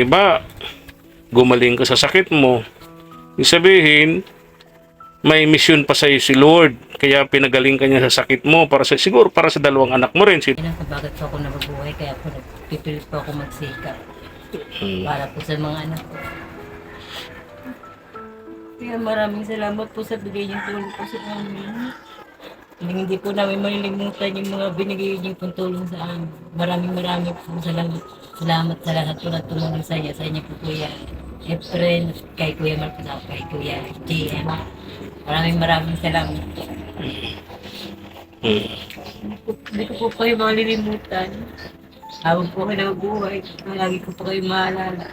Di ba? Gumaling ka sa sakit mo. Ibig sabihin, may mission pa sa'yo si Lord. Kaya pinagaling ka niya sa sakit mo para sa siguro para sa dalawang anak mo rin. Si, bakit po ako nabubuhay, kaya po nagpipilit po ako magsikap Hmm. para po sa mga anak ko. Kaya maraming salamat po sa bigay niyong tulong po sa amin. Hindi, po namin malilimutan yung mga binigay niyong pong tulong sa amin. Maraming maraming po salamat. Salamat sa lahat po na tumulong sa inyo. Sa inyo po Kuya Efren, kay Kuya Marcos, kay Kuya JM. Maraming maraming salamat po. Hindi ko po kayo malilimutan. Habang po kayo nabubuhay, lagi ko po kayo maalala.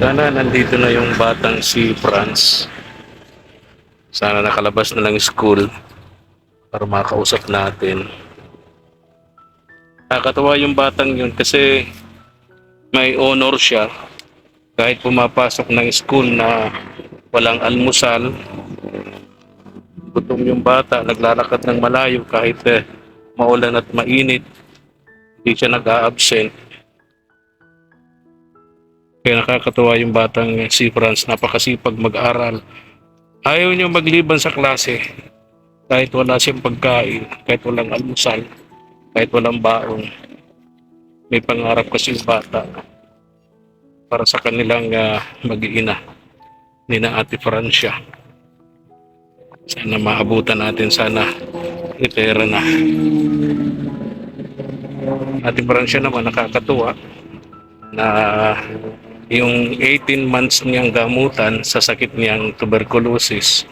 Sana nandito na yung batang si Franz. Sana nakalabas na ng school para makausap natin. Nakakatawa yung batang yun kasi may honor siya kahit pumapasok ng school na walang almusal. Gutom yung bata, naglalakad ng malayo kahit eh, maulan at mainit. Hindi siya nag-a-absent. Kaya nakakatuwa yung batang si Franz, napakasipag mag-aral. Ayaw niya magliban sa klase. Kahit wala siyang pagkain, kahit walang almusal, kahit walang baon. May pangarap kasi yung bata para sa kanilang uh, mag-iina ni na Ate Francia. Sana maabutan natin, sana itera na. Ate Francia naman nakakatuwa na yung 18 months niyang gamutan sa sakit niyang tuberculosis,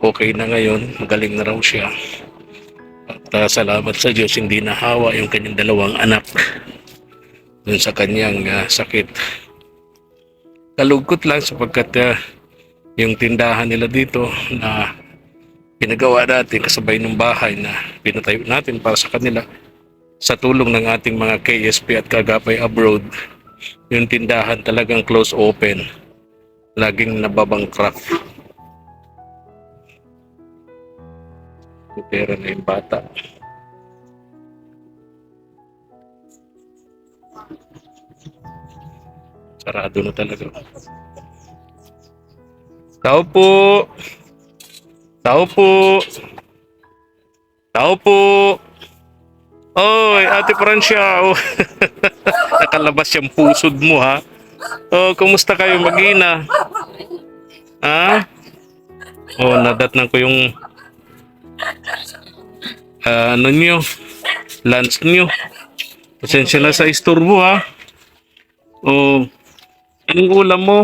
okay na ngayon, magaling na raw siya. At ah, salamat sa Diyos, hindi nahawa yung kanyang dalawang anak dun sa kanyang ah, sakit. Kalugkot lang sapagkat ah, yung tindahan nila dito na pinagawa natin kasabay ng bahay na pinatayo natin para sa kanila sa tulong ng ating mga KSP at Kagapay Abroad yung tindahan talagang close open. Laging nababangkrap. May pera na yung bata. Sarado na talaga. Tao po! Tao po! Tao po! Oy, Ate Francia. Nakalabas yung pusod mo ha. Oh, kumusta kayo mag-ina? Ha? Oh, nadatnan ko yung ah, ano nyo, lunch nyo. Pasensya na sa istorbo ha. Oh, anong ulam mo?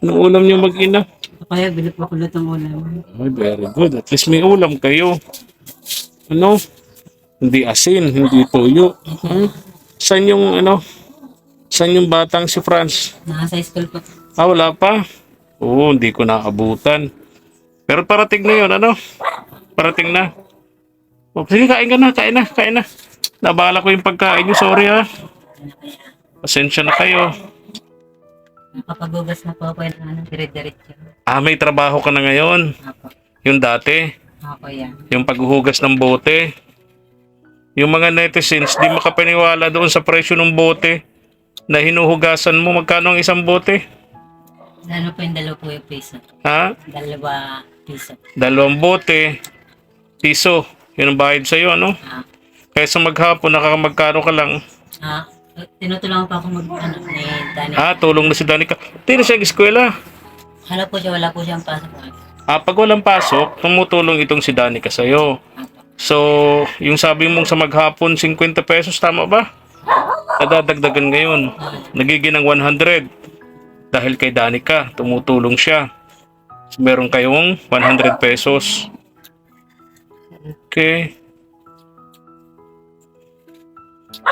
Anong ulam nyo mag-ina? Kaya bilip ako lahat ng ulam. Ay, very good. At least may ulam kayo. Ano? Hindi asin, hindi toyo. Hmm? Saan yung ano? Saan yung batang si Franz? Nasa school pa. Ah, wala pa. Oo, hindi ko naabutan. Pero parating na yun, ano? Parating na. O, sige, kain ka na, kain na, kain na. Nabala ko yung pagkain nyo, sorry ha. Pasensya na kayo. Nakapagugas na po ako ng ano, dire-diretso. Ah, may trabaho ka na ngayon. Ako. Yung dati, Ako yan. yung paghuhugas ng bote. Yung mga netizens, di makapaniwala doon sa presyo ng bote na hinuhugasan mo. Magkano ang isang bote? Ano po yung dalawa po yung piso? Ha? Dalawa piso. Dalawang bote, piso. Yun ang bayad sa'yo, ano? Ah, Kaysa maghapon, nakakamagkano ka lang. ah, tinutulungan pa ako mag, ano, ni Danny. Ah, tulong na si Danica. Hindi na siya eskwela. Hala po siya, wala po siyang pasok. Ah, pag walang pasok, tumutulong itong si Danica sa'yo. So, yung sabi mong sa maghapon, 50 pesos, tama ba? Nadadagdagan ngayon. Nagiging ng 100. Dahil kay Danica, tumutulong siya. So, meron kayong 100 pesos. Okay.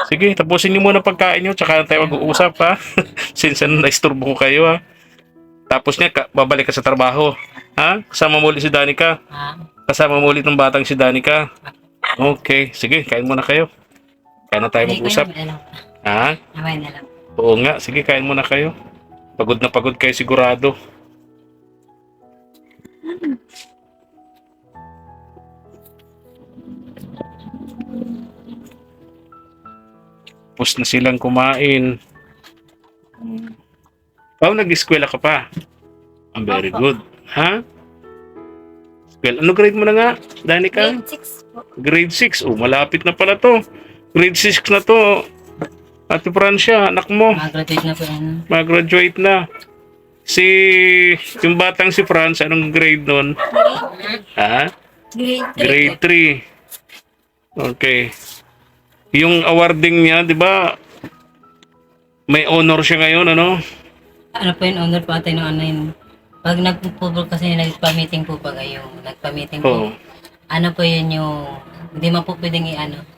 Sige, tapusin niyo muna pagkain niyo, tsaka tayo mag-uusap ha. Since ano, naisturbo ko kayo ha. Tapos niya, ka- babalik ka sa trabaho. Ha? Kasama mo ulit si Danica. Kasama mo ulit ng batang si Danica. Okay, sige, kain muna kayo. Kaya na tayo mag-usap. Ha? Mamaya na lang. Oo nga. Sige, kain muna kayo. Pagod na pagod kayo sigurado. Tapos na silang kumain. Oh, nag-eskwela ka pa. Ang very Opo. good. Ha? Well, ano grade mo na nga, Danica? Grade 6 po. Grade 6. Oh, malapit na pala to. Grade 6 na to. Ate Francia, anak mo, Mag-graduate na po yan. mag-graduate na. Si, yung batang si Franz, anong grade nun? Ha? Grade 3 Grade 3. Okay. Yung awarding niya, di ba? May honor siya ngayon, ano? Ano po yun, honor po ate ng ano yun. Pag nagpo kasi nagpa-meeting po pag yung nagpa-meeting po. Ano po yun yung, hindi man po pwedeng i-ano.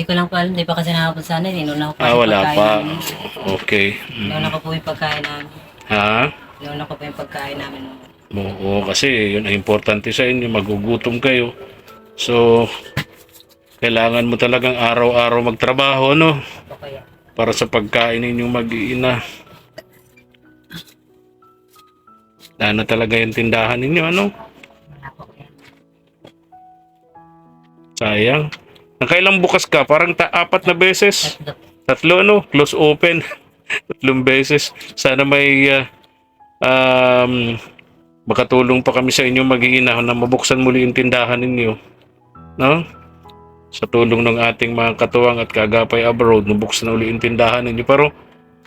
Hindi ko lang po alam, hindi pa kasi nakapun sana, inuna ko pa Ah, yung wala pagkain pa. namin. Okay. Mm. Inuna ko po yung pagkain namin. Ha? Inuna ko po yung pagkain namin. Oo, kasi yun ang importante sa inyo, magugutom kayo. So, kailangan mo talagang araw-araw magtrabaho, no? Kaya. Para sa pagkain ninyong mag-iina. Ano talaga yung tindahan ninyo, ano? Wala po kaya. Sayang. Nakailang bukas ka? Parang ta- apat na beses. Tatlo po. Tatlo, no? Close open. Tatlong beses. Sana may ah, um, makatulong pa kami sa inyo mag-iina na mabuksan muli yung tindahan ninyo. No? Sa tulong ng ating mga katuwang at kagapay abroad, nabuksan na uli yung tindahan ninyo. Pero,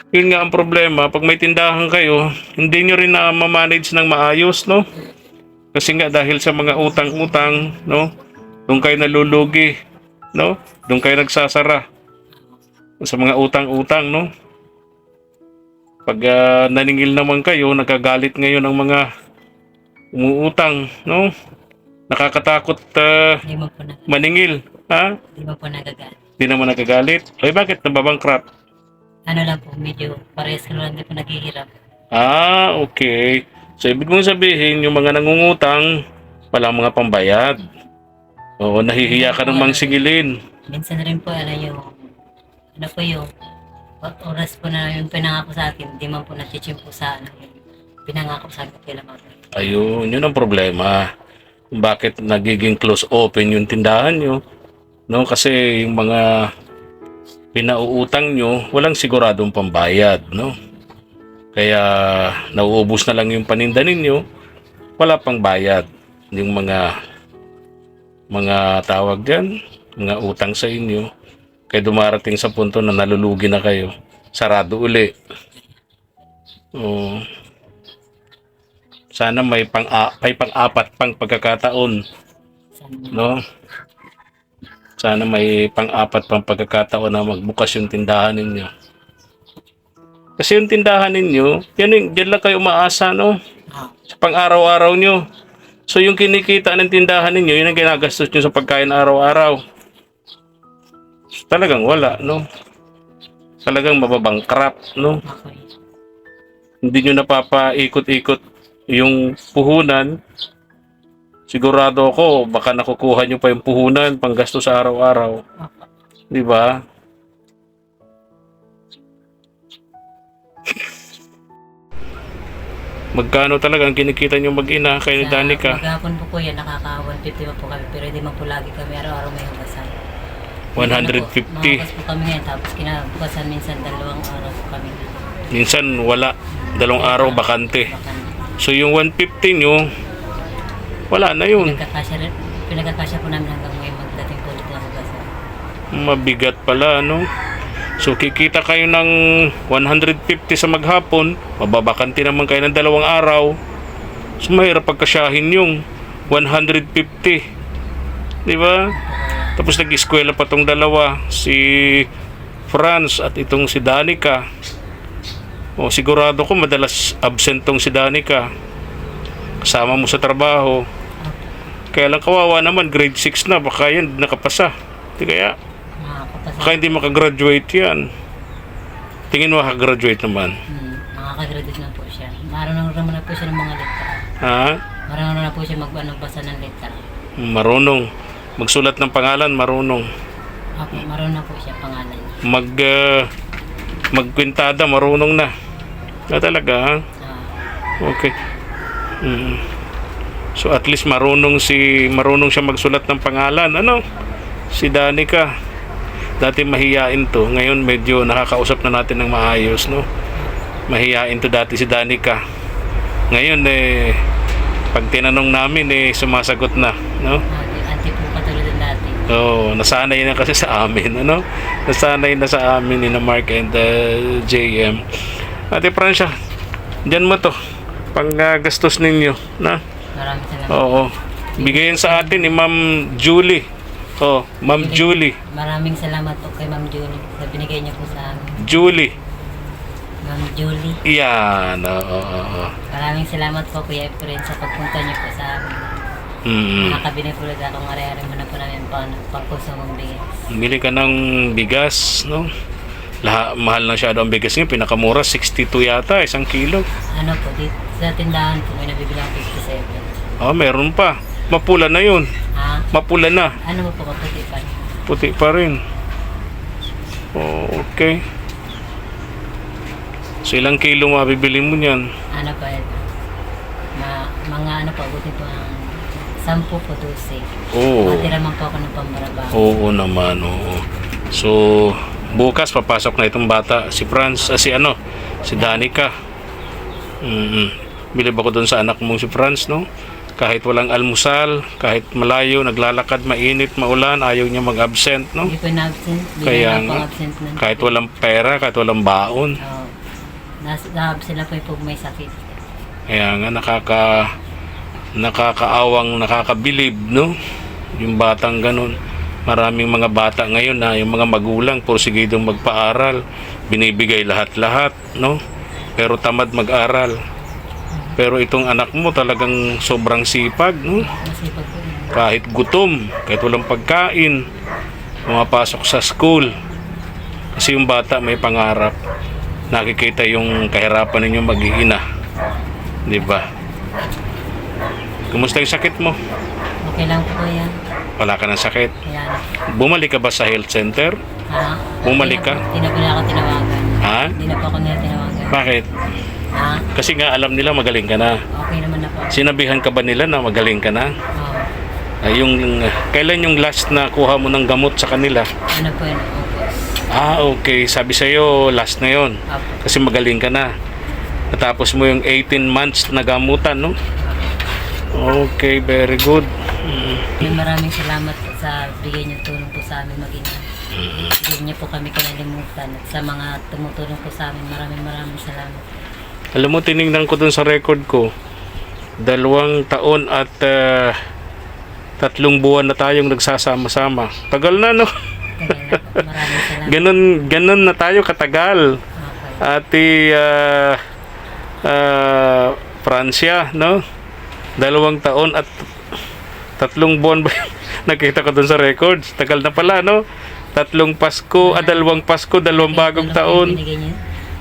yun nga ang problema, pag may tindahan kayo, hindi nyo rin na ma-manage ng maayos, no? Kasi nga dahil sa mga utang-utang, no? Doon kayo nalulugi, no? Doon kayo nagsasara sa mga utang-utang, no? Pag ah, naningil naman kayo, nagagalit ngayon ang mga umuutang, no? Nakakatakot ah, Hindi po na, maningil, ha? hindi mo po nagagal. Di naman nagagalit. Ay, bakit nababangkrap? Ano lang po, medyo parehas ka lang din po naghihirap. Ah, okay. So, ibig mong sabihin, yung mga nangungutang, walang mga pambayad. Oo, nahihiya ka namang singilin. Minsan rin po, ano yung, ano po yung, o- oras po na yung pinangako sa akin, hindi man po nachichim po sa ano, yung pinangako sa akin kailan ako. Ayun, yun ang problema. Bakit nagiging close open yung tindahan nyo? No, kasi yung mga pinauutang nyo, walang siguradong pambayad, no? Kaya nauubos na lang yung paninda ninyo, wala pang bayad. Yung mga mga tawag diyan, mga utang sa inyo, kaya dumarating sa punto na nalulugi na kayo. Sarado uli. Oo. Sana may pang may pang-apat pang pagkakataon, no? Sana may pang-apat pang pagkakataon na magbukas yung tindahan ninyo. Kasi yung tindahan ninyo, yan yung, dyan lang kayo umaasa, no? ah, Sa pang-araw-araw nyo. So yung kinikita ng tindahan ninyo, yun ang ginagastos nyo sa pagkain araw-araw. Talagang wala, no? Talagang mababangkrap, no? hindi nyo napapaikot-ikot yung puhunan, sigurado ako, baka nakukuha nyo pa yung puhunan pang gasto sa araw-araw. Di ba? Magkano talaga ang kinikita nyo mag-ina kay ni Danica? Maghapon po yan, nakaka-150 pa po kami, pero hindi man po lagi kami araw-araw may hugasan. 150. Makakas po kami ngayon, tapos kinabukasan minsan dalawang araw po kami. Minsan wala. Dalawang araw bakante. Bakan. So yung 150 nyo, wala na yun. Pinagkakasya, rin- pinagkakasya po namin hanggang ngayon magdating po ulit ng hugasan. Mabigat pala, no? So, kikita kayo ng 150 sa maghapon, mababakanti naman kayo ng dalawang araw. So, mahirap pagkasyahin yung 150. Di ba? Tapos nag-eskwela pa tong dalawa, si Franz at itong si Danica. O, sigurado ko madalas absent tong si Danica. Kasama mo sa trabaho. Kaya lang kawawa naman, grade 6 na, baka yan nakapasa. Di kaya? Baka hindi makagraduate yan. Tingin mo makagraduate naman. Hmm, makakagraduate na po siya. Marunong naman na po siya ng mga letra. Ha? Marunong na po siya mag-ano, basa ng letra. Marunong. Magsulat ng pangalan, marunong. Ako, marunong po siya pangalan niya. Mag, ah, magkwintada, marunong na. Na talaga, ha? Ah, Okay. Mm. So at least marunong si marunong siya magsulat ng pangalan. Ano? Si Danica. Dati mahiyain to. Ngayon medyo nakakausap na natin ng maayos, no? Mahiyain to dati si Danica. Ngayon eh pag tinanong namin eh sumasagot na, no? anti po katulad ng dati. Oo, nasanay na kasi sa amin, ano? Nasanay na sa amin ni Mark and uh, JM. Ate Francia, dyan mo to. Pang uh, gastos ninyo, na? Maraming salamat. Oo. Bigayin sa atin ni Ma'am Julie. Oh, Ma'am Julie. Maraming salamat po kay Ma'am Julie sa binigay niyo po sa amin. Julie. Ma'am Julie, Yan. Oo, oo, oo. maraming salamat po Kuya Efren sa pagpunta niyo po sa amin. Mm. Nakabili po ulit akong ari-ari mo na po namin pang pagpuso mong bigas. Bili ka ng bigas, no? Laha, mahal na siya ang bigas niya. Pinakamura, 62 yata, isang kilo. Ano po, dito sa tindahan po may nabibili akong 57. Oh, meron pa. Mapula na yun. Mapula na. Ano mo po kaputi pa? Puti pa rin. Oh, okay. So, ilang kilo mabibili mo niyan? Ano pa ito? Ma, mga ano pa, buti po ang 10 po 12. Oo. Matira man po ako ng pambaraba. Oo naman, oo. So, bukas papasok na itong bata. Si Franz, ah, si ano? Si Danica. Mm Bilib ako doon sa anak mong si Franz, no? Kahit walang almusal, kahit malayo, naglalakad, mainit, maulan, ayaw niya mag-absent, no? Hindi po na-absent. Hindi Kaya na nga. absent nun. Kahit walang pera, kahit walang baon. Oo. Nas, na po yung pag may sakit. Kaya nga nakaka nakakaawang nakakabilib no yung batang ganun maraming mga bata ngayon na yung mga magulang porsigidong magpaaral binibigay lahat-lahat no pero tamad mag-aral pero itong anak mo talagang sobrang sipag no yun. kahit gutom kahit walang pagkain pumapasok sa school kasi yung bata may pangarap nakikita yung kahirapan ninyo mag-iina di ba kumusta yung sakit mo Okay lang po yan. wala ka ng sakit Kaya bumalik ka ba sa health center Ha? Bumalik ka? Hindi na po ako tinawagan. ha Hindi na po ako nila tinawagan. bakit Ha? kasi nga alam nila magaling ka na Okay naman na po. sinabihan ka ba nila na magaling ka na Oo. Ay, yung kailan yung last na kuha mo ng gamot sa kanila Ano po yun? August. ah okay sabi sa'yo last na yon Apo. kasi magaling ka na. Natapos mo yung 18 months na gamutan, no? Okay, very good. Mm. Yung maraming salamat po sa bigay niyo tulong po sa amin maging Hindi niyo po kami kinalimutan at sa mga tumutulong po sa amin maraming maraming salamat. Alam mo, tinignan ko dun sa record ko, dalawang taon at ah, tatlong buwan na tayong nagsasama-sama. Tagal na, no? Ganon, ganon na tayo katagal. Ate ah, ah, Francia, no? Dalawang taon at tatlong buwan ba? Nakita ko dun sa records. Tagal na pala, no? Tatlong Pasko, ah, dalawang Pasko, dalawang bagong Ano taon.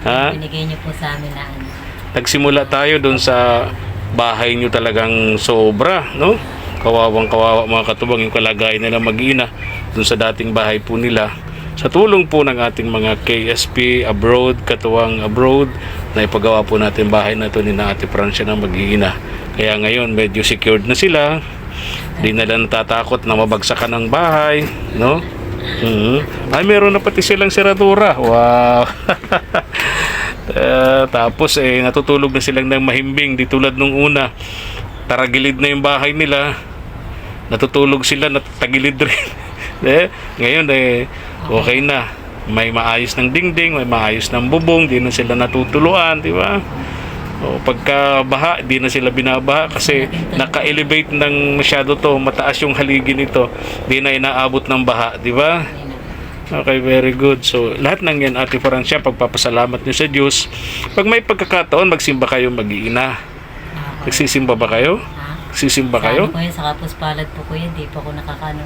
Ha? binigay niyo po sa amin na ano. Nagsimula tayo dun sa bahay nyo talagang sobra, no? Kawawang kawawa mga katubang yung kalagayan nila mag-ina dun sa dating bahay po nila. Sa tulong po ng ating mga KSP abroad, katuwang abroad, na ipagawa po natin bahay na ito ni na Ate Francia na mag-iina. Kaya ngayon medyo secured na sila. Di na lang natatakot na mabagsakan ng bahay, no? Mhm. Ay, meron na pati silang seradura. Wow! Eh, tapos eh natutulog na silang ng mahimbing di tulad nung una. Taragilid na yung bahay nila. Natutulog sila natagilid rin. eh, ngayon eh okay na. May maayos ng dingding, may maayos ng bubong, di na sila natutuluan, di ba? O pagka baha, di na sila binabaha kasi naka-elevate ng masyado to, mataas yung haligi nito, di na inaabot ng baha, di ba? Okay, very good. So, lahat ng yan, Ate Francia, pagpapasalamat niyo sa Diyos. Pag may pagkakataon, magsimba kayo mag-iina. Okay. Nagsisimba ba kayo? Ha? Nagsisimba Sa kayo? Ano po yun, sa kapos palad po ko yun, di po ako nakakano.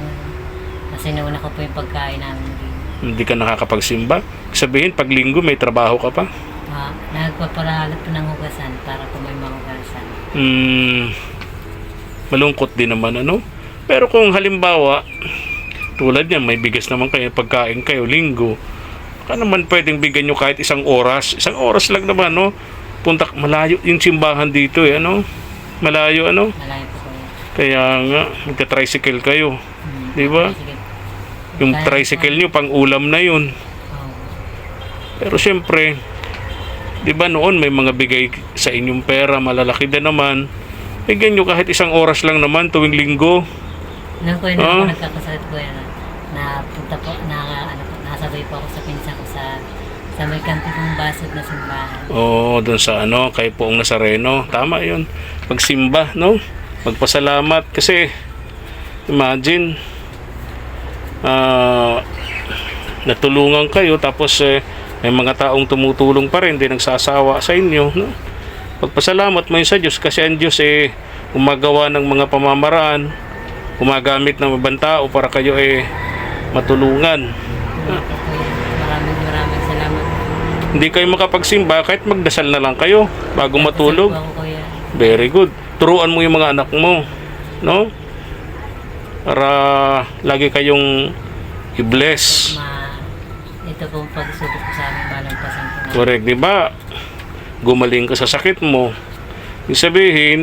Kasi nauna ko po yung pagkain namin. Hindi ka nakakapagsimba? Sabihin, pag linggo, may trabaho ka pa? Ha? Nagpaparahalat po ng hugasan para po may mahugasan. Hmm, malungkot din naman, ano? Pero kung halimbawa, Tulad niyan, may bigas naman kayo, pagkain kayo, linggo. Baka naman pwedeng bigyan nyo kahit isang oras. Isang oras lang naman, no? Punta, malayo yung simbahan dito, eh, ano? Malayo, ano? Malayo po. Kaya nga, magka-tricycle kayo. Hmm. Di ba? Yung tricycle nyo, pang ulam na yun. Pero siyempre, di ba noon may mga bigay sa inyong pera, malalaki din naman. Bigyan nyo kahit isang oras lang naman tuwing linggo. Nung kuya, Ah. nagkakasakit kuya, na, na punta po, na, ano, po, nakasabay po ako sa pinsa ko sa sa may kanto basot na simbahan. Oo, dun sa ano, kay Poong Nazareno. Tama yun. Magsimba, no? Magpasalamat. Kasi, imagine, ah, natulungan kayo, tapos eh, may mga taong tumutulong pa rin, di nagsasawa sa inyo, no? Pagpasalamat mo yun sa Diyos kasi ang Diyos eh gumagawa ng mga pamamaraan, gumagamit ng ibang tao para kayo eh matulungan. Maraming maraming salamat. Hindi kayo makapagsimba kahit magdasal na lang kayo bago matulog. Pasal po ako kuya. Very good. Turuan mo yung mga anak mo, no? Para lagi kayong i-bless. Ma, ito pong pagsubok ko sa amin, malampasan ko na. Correct, di ba? Gumaling ka sa sakit mo. Ibig sabihin,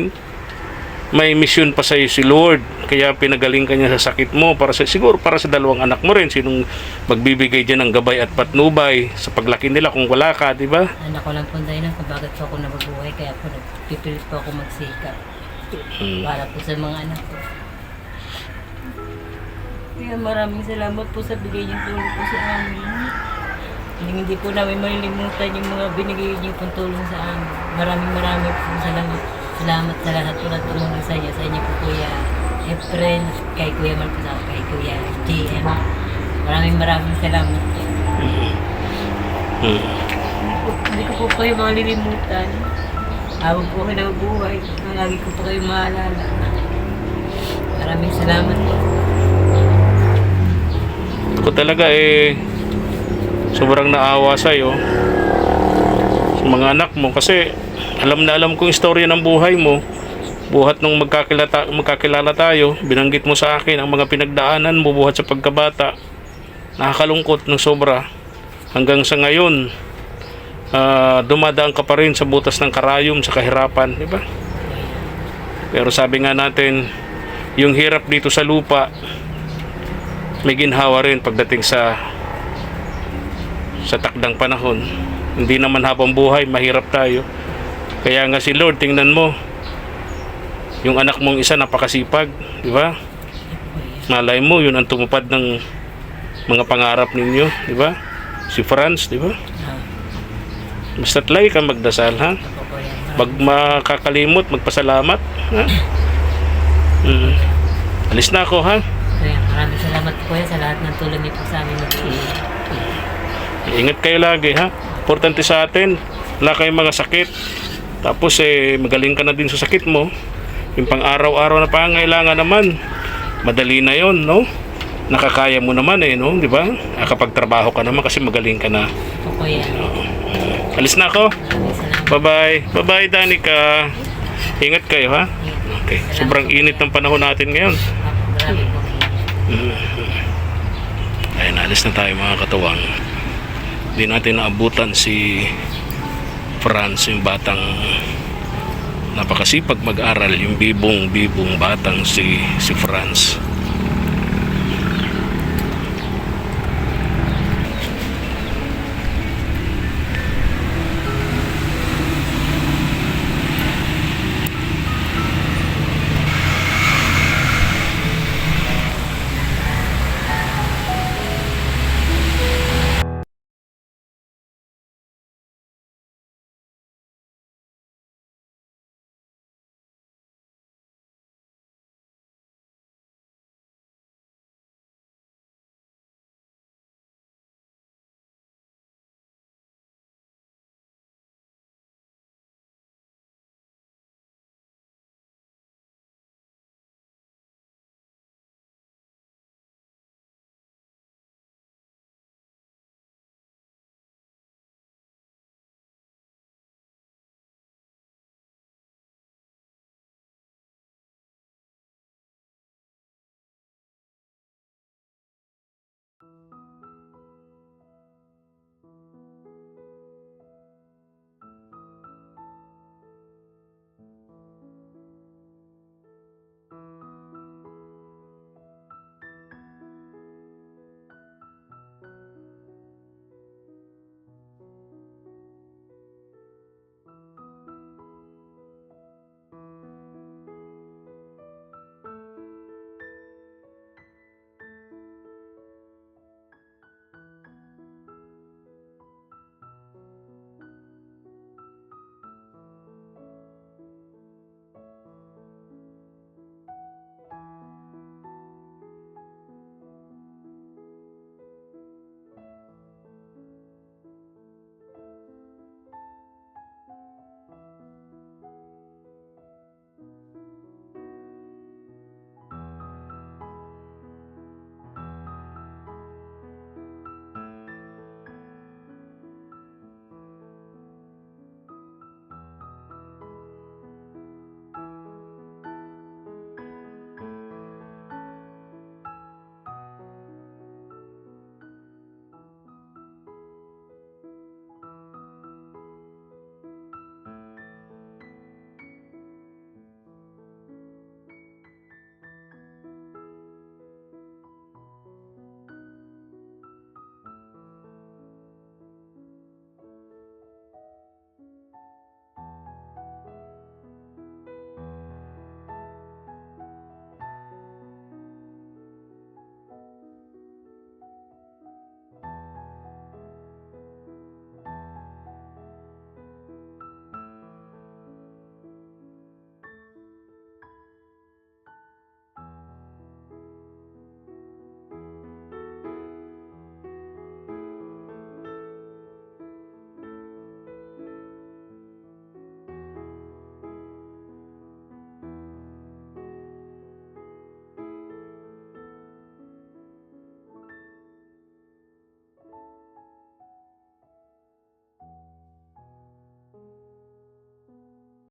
may mission pa sa si Lord. Kaya pinagaling ka niya sa sakit mo para sa siguro para sa dalawang anak mo rin sinong magbibigay diyan ng gabay at patnubay sa paglaki nila kung wala ka, di ba? Anak ko lang po dahil kung bakit po ako nababuhay, kaya po nagpipilit po ako magsikap Hmm. para po sa mga anak ko. Kaya maraming salamat po sa bigay niyong tulong po sa amin. Hindi, hindi po namin malilimutan yung mga binigay niyo pong tulong sa amin. Maraming maraming po salamat. Salamat sa lahat po na tumulong sa inyo. Sa inyo po Kuya April, kay Kuya Marcos, at kay Kuya JM. Maraming maraming salamat po. Hmm. Hindi ko po kayo malilimutan. Habang po kayo nabubuhay, lagi ko po kayo maalala. Maraming salamat po. Ako talaga eh sobrang naawa sa iyo sa mga anak mo kasi alam na alam kong istorya ng buhay mo. Buhat nung magkakilata, magkakilala tayo, binanggit mo sa akin ang mga pinagdaanan mo buhat sa pagkabata. Nakakalungkot ng sobra. Hanggang sa ngayon, ah, dumadaan ka pa rin sa butas ng karayom, sa kahirapan, di ba? Pero sabi nga natin, yung hirap dito sa lupa, may ginhawa rin pagdating sa sa takdang panahon. Hindi naman habang buhay, mahirap tayo. Kaya nga si Lord, tingnan mo, yung anak mong isa napakasipag, di ba? Malay mo, yun ang tumupad ng mga pangarap ninyo, di ba? Si Franz, di ba? Basta't lagi kang magdasal, ha? Pag makakalimot, magpasalamat, ha? Mm. Alis na ako, ha? Maraming salamat po sa lahat ng tulong niyo po sa amin. Ingat kayo lagi ha. Importante sa atin, wala kayong mga sakit. Tapos eh, magaling ka na din sa sakit mo. Yung pang araw-araw na pangailangan naman, madali na yon no? Nakakaya mo naman eh, no? Di ba? Nakapagtrabaho ka naman kasi magaling ka na. Ako po yan. Alis na ako. Maraming salamat. Bye-bye. Bye-bye, Danica. Ingat kayo ha. Okay. Sobrang init ng panahon natin ngayon. Po. Ayun, alis na tayo mga katuwang. Hindi natin naabutan si Franz, yung batang napakasipag mag-aral, yung bibong-bibong batang si, si Franz.